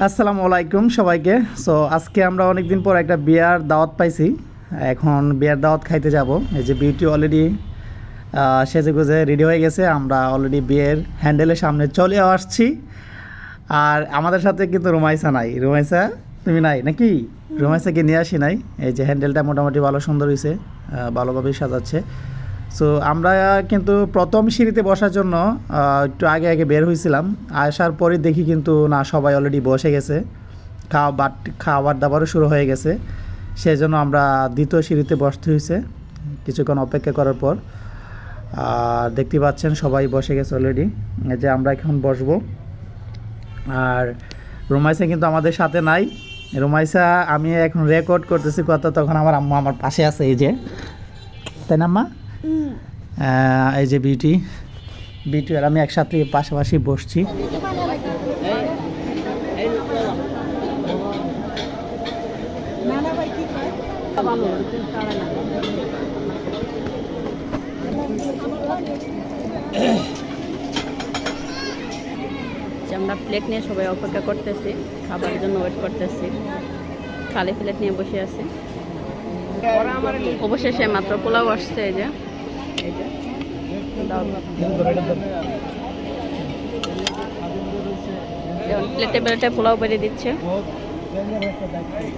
আসসালামু আলাইকুম সবাইকে। সো আজকে আমরা অনেক দিন পর একটা বিয়ার দাওয়াত পাইছি। এখন বিয়ার দাওয়াত খাইতে যাব। এই যে বিউটি অলরেডি সেজে গুজে রেডি হয়ে গেছে। আমরা অলরেডি বিয়ের হ্যান্ডেলের সামনে চলে আসছি। আর আমাদের সাথে কিন্তু রোমাইসা নাই। রোমাইসা, তুমি নাই নাকি? রোমাইসাকে নিয়ে আসি নাই। এই যে হ্যান্ডেলটা মোটামুটি ভালো সুন্দর হয়েছে ভালোভাবেই সাজাচ্ছে। সো আমরা কিন্তু প্রথম সিঁড়িতে বসার জন্য একটু আগে আগে বের হয়েছিলাম। আসার পরে দেখি কিন্তু, না, সবাই অলরেডি বসে গেছে। খাওয়া বাট খাবার দাবারও শুরু হয়ে গেছে। সেই জন্য আমরা দ্বিতীয় সিঁড়িতে বসতে হয়েছে। কিছুক্ষণ অপেক্ষা করার পর আর দেখতে পাচ্ছেন সবাই বসে গেছে অলরেডি এই যে আমরা এখন বসবো। আর রোমাইসা কিন্তু আমাদের সাথে নাই। রোমাইসা, আমি এখন রেকর্ড করতেছি কথা, তখন আমার আম্মা আমার পাশে আছে, এই যে। তাই না, আম্মা? এই যে বিউটি বিউটি আর আমি একসাথে পাশাপাশি বসছি। আমরা প্লেট নিয়ে সবাই অপেক্ষা করতেছি, খাবারের জন্য ওয়েট করতেছি। খালি প্লেট নিয়ে বসে আছি। অবশেষে মাত্র পোলাও আসছে এই যে। প্লেটে প্লেটে পোলাও বেরিয়ে দিচ্ছে।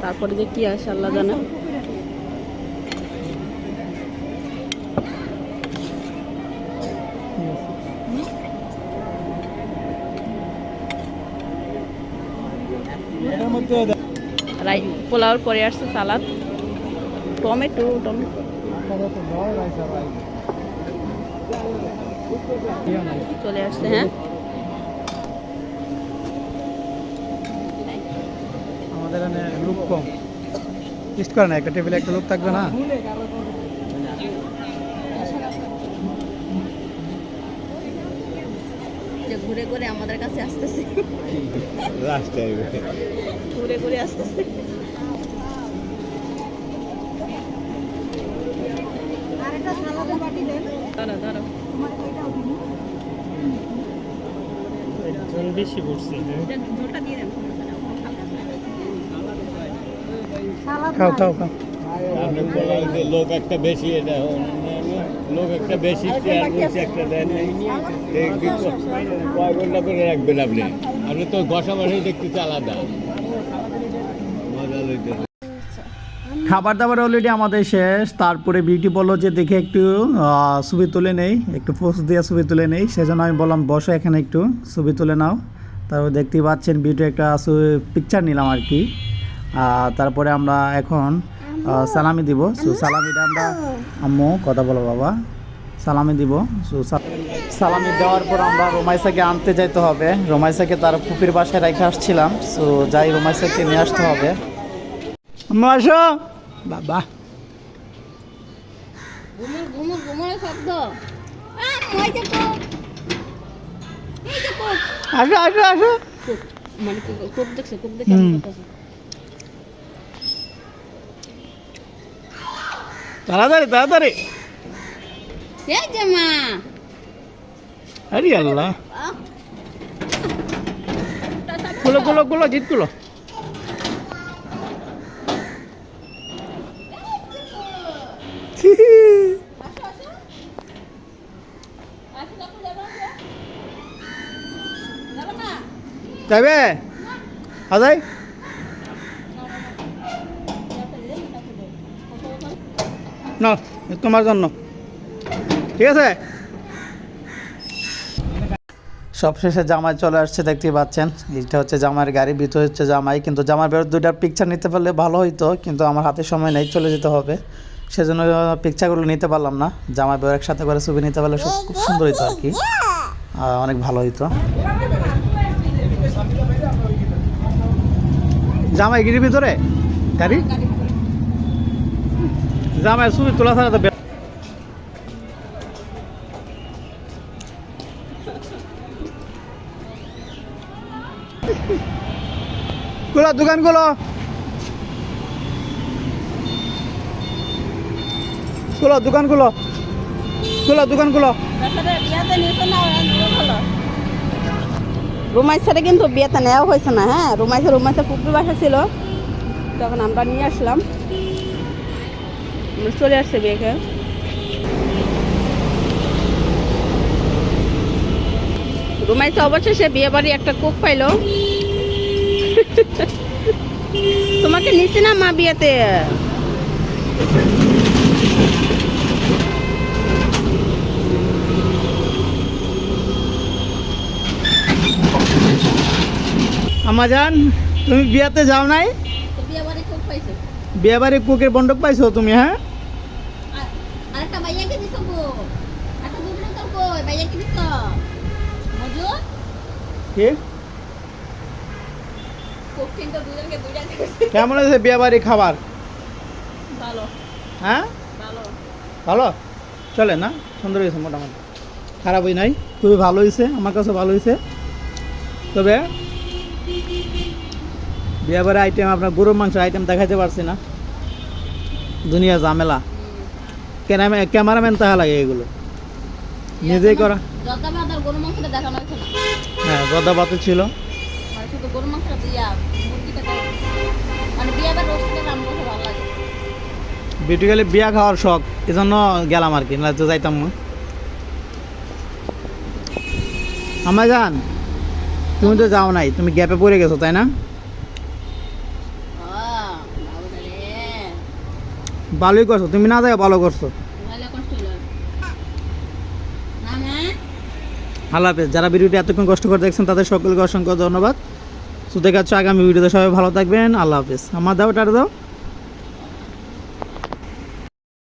তারপরে যে কি আসে, আল্লাহ জানে। পোলাওর পরে আসছে সালাদ। Tomato tomato. চলে আসছে হ্যাঁ? আমাদের এখানে লোক কম। লিস্ট করে না একটা টেবিলে একটা লোক থাকবে না? ঘুরে ঘুরে আমাদের কাছে আসতেছে। ঘুরে ঘুরে আসতেছে। দাঁড়া দাঁড়া বেশি পড়ছে এটা ঝোলটা দিয়ে দেন। খাও খাও খাও। আপনি বললেন যে লোক একটা বেশি এটা লোক একটা বেশি চেয়ার বলছে একটা দেন কয় ঘণ্টা করে রাখবেন আপনি? আপনি তো বসা বসাই দেখতেছে আলাদা। মজা খাবার দাবার অলরেডি আমাদের শেষ। তারপরে বিউটি বলল যে দেখে একটু ছবি তুলে নেই। একটু পোস্ট দিয়ে ছবি তুলে নেই। সেজন্য আমি বললাম বসো এখানে একটু ছবি তুলে নাও। তারপর দেখতেই পাচ্ছেন বিউটি একটা পিকচার নিলাম আর কি। আর তারপরে আমরা এখন সালামি দিব। সো সালামিটা আমরা আম্মু কথা বলো বাবা। সালামি দিব। সো সালামি দেওয়ার পর আমরা রোমাইসাকে আনতে যাইতে হবে। রোমাইসাকে তার পুপির বাসায় রেখে আসছিলাম। সো যাই রোমাইসাকে নিয়ে আসতে হবে। আম্মু আসো। বাবা ঘুমুর ঘুমুর ঘুমুর শব্দ আহ, ওই যে কোক। এই যে কোক। আসো আসো আসো কোক। মানে কোক- কোক দেখছে কোক দেখে হুম। আমি করতেছি। তাড়াতাড়ি তাড়াতাড়ি এই যে মা আরে আল্লাহ আহ, গুলো গুলো গুলো জিত যাবে? আদাই না তোমার জন্য। ঠিক আছে? সবশেষে জামাই চলে আসছে, দেখতেই পাচ্ছেন। এটা হচ্ছে জামাইয়ের গাড়ি, ভিতরে হচ্ছে জামাই। কিন্তু জামাই বেরো দুইটা পিকচার নিতে পারলে ভালো হইতো, কিন্তু আমার হাতে সময় নেই, চলে যেতে হবে। সেজন্য পিকচারগুলো নিতে পারলাম না। জামাই বেরো একসাথে করে ছবি নিতে পারলে সব খুব সুন্দর হইতো আর কি। অনেক ভালো হইতো। জামাই গিরির ভিতরে? গাড়ি? জামাই ছবি তোলা ছাড়া তো দোকানগুলো। গুলো দোকানগুলো গুলো দোকানগুলো তাছাড়া ইয়াতে নিতে না ভালো রুমাইসারে কিন্তু বিয়েতে নেওয়া হয়েছে না হ্যাঁ? রুমাইসা রুমাইসা পুকুর বাসা ছিল। তখন আমরা নিয়ে আসলাম। চলে আসছে বিয়েকে রুমাইসা অবশেষে বিয়ে বাড়ি একটা কুক পাইলো। তোমাকে নিছি না মা বিয়েতে? আমাজান তুমি বিয়াতে যাও নাই? বিয়ে বাড়ি কুকের বন্ডক পাইছো তুমি হ্যাঁ? কেমন হয়েছে বিয়ে বাড়ি খাবার? ভালো। হ্যাঁ? ভালো। ভালো? চলে না? সুন্দর হয়েছে মোটামুটি। খারাপই নাই। খুবই ভালো হয়েছে? আমার কাছে ভালো হয়েছে। তবে বিয়ে আইটেম আপনার গরুর মাংস আইটেম দেখাইতে পারছি না। দুনিয়া ঝামেলা। ক্যামেরা ক্যামেরাম্যান তাহা লাগে এগুলো। নিজেই করা হ্যাঁ গদা পাতে ছিল। মানে মানে বিউটিক্যালি বিয়া খাওয়ার শখ এজন্য গেলাম আর কি না তো যাইতাম না। আমার জান তুমি তো যাও নাই তুমি গ্যাপে পড়ে গেছো তাই না হ্যাঁ ভালো রে ভালোই করছ তুমি না যাই ভালো করছ। আল্লাহ হাফেজ যারা ভিডিওটি এতক্ষণ কষ্ট করে দেখছেন তাদের সকলকে অসংখ্য ধন্যবাদ। তো দেখাচ্ছ আগামী ভিডিওতে সবাই ভালো থাকবেন আল্লাহ হাফেজ। আমার দাও টাটা দাও।